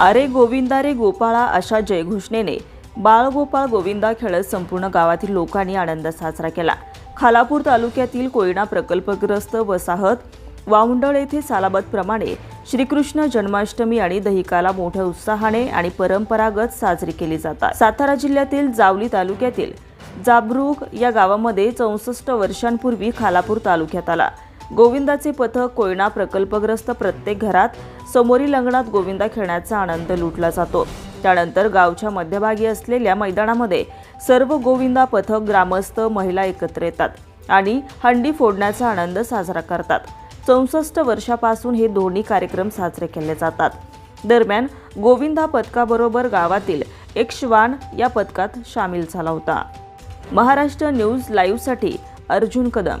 अरे गोविंदा रे गोपाळा अशा जयघोषणेने बाळगोपाळ गोविंदा खेळत संपूर्ण गावातील लोकांनी आनंद साजरा केला. खालापूर तालुक्यातील कोयना प्रकल्पग्रस्त वसाहत वाहुंडळ येथे सालाबतप्रमाणे श्रीकृष्ण जन्माष्टमी आणि दहिकाला मोठ्या उत्साहाने आणि परंपरागत साजरी केली जातात. सातारा जिल्ह्यातील जावली तालुक्यातील जाबरुग या गावामध्ये चौसष्ट वर्षांपूर्वी खालापूर तालुक्यात आला. गोविंदाचे पथक कोयना प्रकल्पग्रस्त प्रत्येक घरात समोरील अंगणात गोविंदा खेळण्याचा आनंद लुटला जातो. त्यानंतर गावच्या मध्यभागी असलेल्या मैदानामध्ये सर्व गोविंदा पथक ग्रामस्थ महिला एकत्र येतात आणि हंडी फोडण्याचा आनंद साजरा करतात. चौसष्ट वर्षापासून हे दोन्ही कार्यक्रम साजरे केले जातात. दरम्यान गोविंदा पथकाबरोबर गावातील एक श्वान या पथकात सामील झाला होता. Maharashtra news लाईव्हसाठी Arjun Kadam.